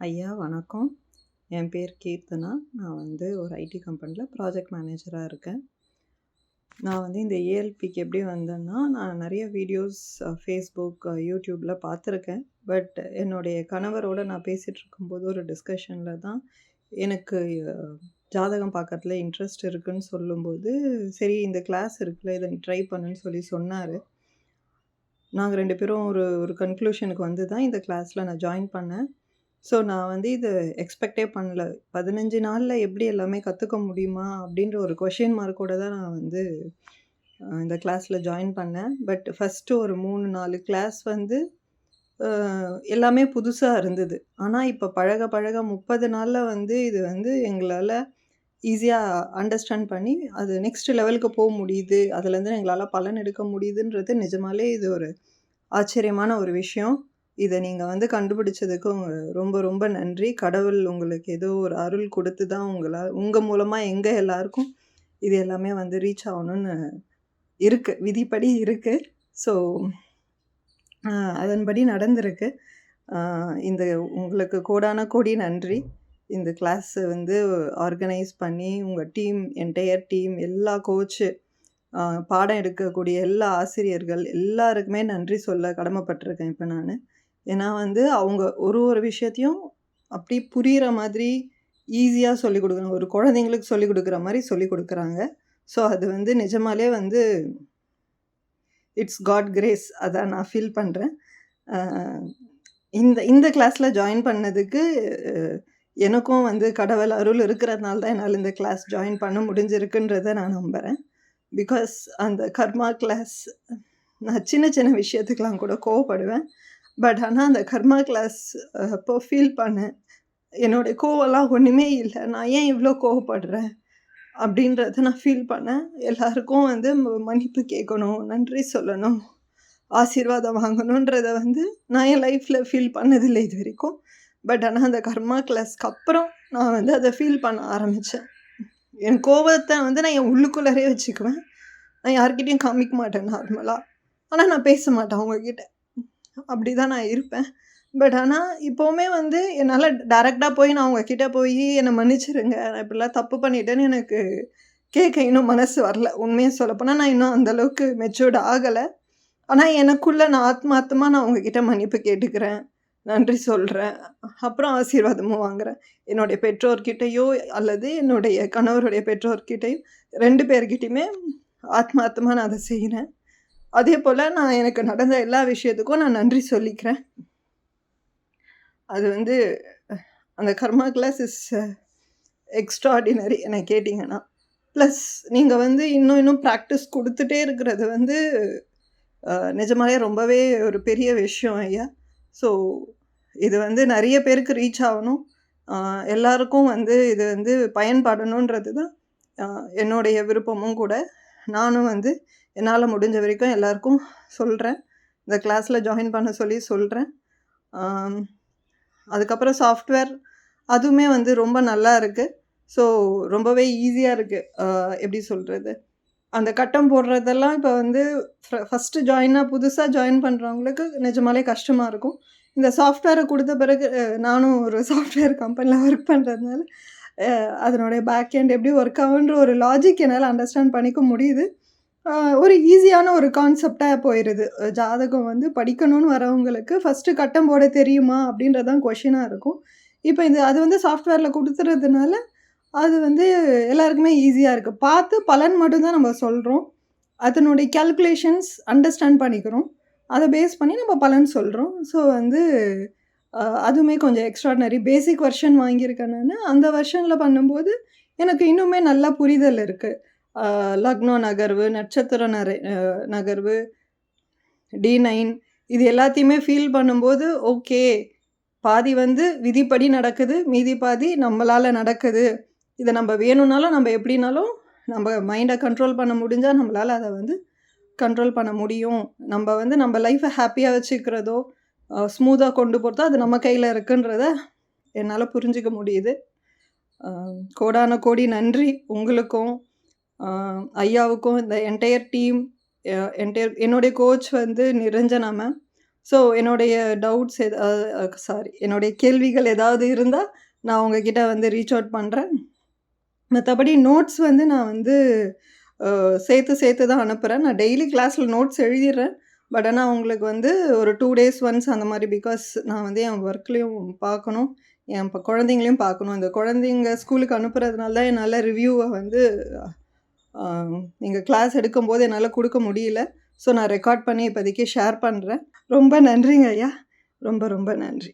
ஐயா வணக்கம். என் பேர் கீர்த்தனா. நான் வந்து ஒரு ஐடி கம்பெனியில் ப்ராஜெக்ட் மேனேஜராக இருக்கேன். நான் வந்து இந்த ஏஎல்பிக்கு எப்படி வந்தேன்னா, நான் நிறைய வீடியோஸ் ஃபேஸ்புக் யூடியூப்பில் பார்த்துருக்கேன். பட் என்னுடைய கணவரோட நான் பேசிகிட்டு இருக்கும்போது ஒரு டிஸ்கஷனில் தான் எனக்கு ஜாதகம் பார்க்கறதுல இன்ட்ரெஸ்ட் இருக்குன்னு சொல்லும்போது, சரி இந்த கிளாஸ் இருக்குல்ல, இதை ட்ரை பண்ணுன்னு சொல்லி சொன்னார் நாங்கள் ரெண்டு பேரும் ஒரு ஒரு கன்க்ளூஷனுக்கு வந்து தான் இந்த கிளாஸில் நான் ஜாயின் பண்ணேன். ஸோ நான் வந்து இதை எக்ஸ்பெக்ட்டே பண்ணல. 15 நாள்ல எப்படி எல்லாமே கத்துக்க முடியுமா? அப்படின்ற ஒரு கொஸ்டின் மார்க்கோட தான் நான் வந்து அ இந்த கிளாஸ்ல ஜாயின் பண்ணேன். பட் ஃபர்ஸ்ட்டு ஒரு 3, 4 கிளாஸ் வந்து அ எல்லாமே புதுசா இருந்தது. ஆனா இப்ப பழக பழக 30 நாள்ல வந்து இது வந்து எங்களால ஈஸியா அண்டர்ஸ்டாண்ட் பண்ணி, அது நெக்ஸ்ட் லெவலுக்கு போ முடியுது. அதுலேருந்து எங்களால பலன் எடுக்க முடியுதுன்றது நிஜமாலே இது ஒரு ஆச்சரியமான ஒரு விஷயம். இதை நீங்கள் வந்து கண்டுபிடிச்சதுக்கு ரொம்ப ரொம்ப நன்றி. கடவுள் உங்களுக்கு ஏதோ ஒரு அருள் கொடுத்து தான் உங்களால் உங்கள் மூலமாக எங்க எல்லாருக்கும் இது எல்லாமே வந்து ரீச் ஆகணும்னு இருக்கு. விதிப்படி இருக்கு. ஸோ அதன்படி நடந்திருக்கு. இந்த உங்களுக்கு கோடான கோடி நன்றி. இந்த கிளாஸை வந்து ஆர்கனைஸ் பண்ணி உங்கள் டீம் என்டையர் டீம் எல்லா கோச்சு பாடம் எடுக்கக்கூடிய எல்லா ஆசிரியர்கள் எல்லாருக்குமே நன்றி சொல்ல கடமைப்பட்டிருக்கேன் இப்போ நான் ஏன்னா வந்து அவங்க ஒரு ஒரு விஷயத்தையும் அப்படி புரியிற மாதிரி ஈஸியாக சொல்லிக் கொடுக்குறாங்க. ஒரு குழந்தைங்களுக்கு சொல்லிக் கொடுக்குற மாதிரி சொல்லிக் கொடுக்குறாங்க. ஸோ அது வந்து நிஜமாலே வந்து இட்ஸ் காட் கிரேஸ் அதான் நான் ஃபீல் பண்ணுறேன் இந்த இந்த கிளாஸில் ஜாயின் பண்ணதுக்கு எனக்கும் வந்து கடவுள் அருள் இருக்கிறதுனால தான் என்னால் இந்த கிளாஸ் ஜாயின் பண்ண முடிஞ்சிருக்குன்றத நான் நம்புகிறேன் பிகாஸ் அந்த கர்மா கிளாஸ் நான் சின்ன சின்ன விஷயத்துக்கெலாம் கூட கோவப்படுவேன். பட் ஆனால் அந்த கர்மா கிளாஸ் அப்போ ஃபீல் பண்ணேன். என்னுடைய கோவம்லாம் ஒன்றுமே இல்லை நான் ஏன் இவ்வளோ கோவப்படுறேன்? அப்படின்றத நான் ஃபீல் பண்ணேன். எல்லாருக்கும் வந்து மன்னிப்பு கேட்கணும், நன்றி சொல்லணும், ஆசீர்வாதம் வாங்கணுன்றத வந்து நான் என் லைஃப்பில் ஃபீல் பண்ணதில்லை இது வரைக்கும் பட் ஆனால் அந்த கர்மா கிளாஸ்க்கு அப்புறம் நான் வந்து அதை ஃபீல் பண்ண ஆரம்பித்தேன் என் கோபத்தை வந்து நான் என் உள்ளுக்குள்ளரே வச்சுக்குவேன். நான் யார்கிட்டையும் காமிக்க மாட்டேன் நார்மலாக ஆனால் நான் பேச மாட்டேன் அவங்கக்கிட்ட அப்படி அப்படிதான் நான் இருப்பேன். பட் ஆனால் இப்போவுமே வந்து என்னால் டேரெக்டாக போய் நான் அவங்க போய் என்னை மன்னிச்சிருங்க. நான் இப்படிலாம் தப்பு பண்ணிட்டேன்னு எனக்கு கேட்க இன்னும் மனசு வரல. உண்மையை சொல்லப்போனால் நான் இன்னும் அந்த அளவுக்கு ஆகலை ஆனால் ஆனா எனக்குள்ள நான் ஆத்மாத்தமாக நான் உங்ககிட்ட மன்னிப்பு கேட்டுக்கிறேன். நன்றி சொல்கிறேன் அப்புறம் ஆசீர்வாதமும் வாங்குகிறேன் என்னுடைய பெற்றோர்கிட்டையோ அல்லது என்னுடைய கணவருடைய பெற்றோர்கிட்டயும் 2 பேர்கிட்டயுமே ஆத்மார்த்தமா நான் அதை செய்கிறேன் அதே போல் நான் எனக்கு நடந்த எல்லா விஷயத்துக்கும் நான் நன்றி சொல்லிக்கிறேன். அது வந்து அந்த கர்மா கிளாஸ் இஸ் எக்ஸ்ட்ராடினரி என்னை கேட்டிங்கன்னா ப்ளஸ் நீங்கள் வந்து இன்னும் இன்னும் ப்ராக்டிஸ் கொடுத்துட்டே இருக்கிறது வந்து நிஜமாலே ரொம்பவே ஒரு பெரிய விஷயம் ஐயா. ஸோ இது வந்து நிறைய பேருக்கு ரீச் ஆகணும் எல்லாருக்கும் வந்து இது வந்து பயன்படணுன்றது தான் என்னுடைய விருப்பமும் கூட. நானும் வந்து என்னால் முடிஞ்ச வரைக்கும் எல்லாருக்கும் சொல்கிறேன் இந்த கிளாஸில் ஜாயின் பண்ண சொல்லி சொல்கிறேன் அதுக்கப்புறம் சாஃப்ட்வேர் அதுவுமே வந்து ரொம்ப நல்லா இருக்குது ஸோ ரொம்பவே ஈஸியாக இருக்குது எப்படி சொல்கிறது அந்த கட்டம் போடுறதெல்லாம் இப்போ வந்து ஃபஸ்ட்டு ஃபர்ஸ்ட்டு புதுசாக ஜாயின் பண்ணுறவங்களுக்கு நிஜமாலே கஷ்டமாக இருக்கும். இந்த சாஃப்ட்வேரை கொடுத்த பிறகு நானும் ஒரு சாஃப்ட்வேர் கம்பெனியில் ஒர்க் பண்ணுறதுனால அதனுடைய பேக் ஹேண்ட் எப்படி ஒர்க் ஆகுன்ற ஒரு லாஜிக் என்னால் அண்டர்ஸ்டாண்ட் பண்ணிக்க முடியுது. ஒரு ஈஸியான ஒரு கான்செப்டாக போயிடுது ஜாதகம் வந்து படிக்கணும்னு வரவங்களுக்கு ஃபர்ஸ்ட்டு கட்டம் போட தெரியுமா? அப்படின்றதான் கொஷினாக இருக்கும். இப்போ இது அது வந்து சாஃப்ட்வேரில் கொடுத்துறதுனால அது வந்து எல்லாருக்குமே ஈஸியாக இருக்குது பார்த்து பலன் மட்டும் தான் நம்ம சொல்கிறோம் அதனுடைய கால்குலேஷன்ஸ் அண்டர்ஸ்டாண்ட் பண்ணிக்கிறோம். அதை பேஸ் பண்ணி நம்ம பலன் சொல்கிறோம் ஸோ வந்து அதுவுமே கொஞ்சம் எக்ஸ்ட்ராடனரி பேசிக் வெர்ஷன் வாங்கியிருக்கேன் நான் அந்த வெர்ஷனில் பண்ணும்போது எனக்கு இன்னுமே நல்லா புரிதல் இருக்குது லக்னோ நகர்வு, நட்சத்திர நரை நகர்வு டி நைன் இது எல்லாத்தையுமே ஃபீல் பண்ணும்போது, ஓகே. பாதி வந்து விதிப்படி நடக்குது. மீதி பாதி நம்மளால நடக்குது. இதை நம்ம வேணும்னாலும் நம்ம எப்படினாலும் நம்ம மைண்டை கண்ட்ரோல் பண்ண முடிஞ்சால் நம்மளால் அதை வந்து கண்ட்ரோல் பண்ண முடியும். நம்ம வந்து நம்ம லைஃப்பை ஹாப்பியாக வச்சுக்கிறதோ, ஸ்மூத்தாக கொண்டு போகிறதோ அது நம்ம கையில் இருக்குன்றத என்னால் புரிஞ்சுக்க முடியுது. கோடான கோடி நன்றி உங்களுக்கும், ஐயாவுக்கும், இந்த என்டையர் டீம், என்டையர் என்னுடைய கோச் வந்து நிரஞ்சனா மேம். ஸோ என்னுடைய டவுட்ஸ் எதாவது சாரி என்னுடைய கேள்விகள் ஏதாவது இருந்தால் நான் உங்ககிட்ட வந்து ரீச் அவுட் பண்ணுறேன் மற்றபடி நோட்ஸ் வந்து நான் வந்து சேர்த்து சேர்த்து தான் அனுப்புகிறேன் நான் டெய்லி கிளாஸில் நோட்ஸ் எழுதிடுறேன் பட் ஆனால் உங்களுக்கு வந்து ஒரு டூ டேஸ் ஒன்ஸ் அந்த மாதிரி பிகாஸ் நான் வந்து என் ஒர்க்லேயும் பார்க்கணும். என் இப்போ குழந்தைங்களையும் பார்க்கணும். இந்த குழந்தைங்க ஸ்கூலுக்கு அனுப்புறதுனால தான் என்னால் ரிவ்யூவை வந்து நீங்கள் கிளாஸ் எடுக்கும்போது என்னால் கொடுக்க முடியல. ஸோ நான் ரெக்கார்ட் பண்ணி இப்போதைக்கு ஷேர் பண்ணுறேன் ரொம்ப நன்றிங்க ஐயா. ரொம்ப ரொம்ப நன்றி.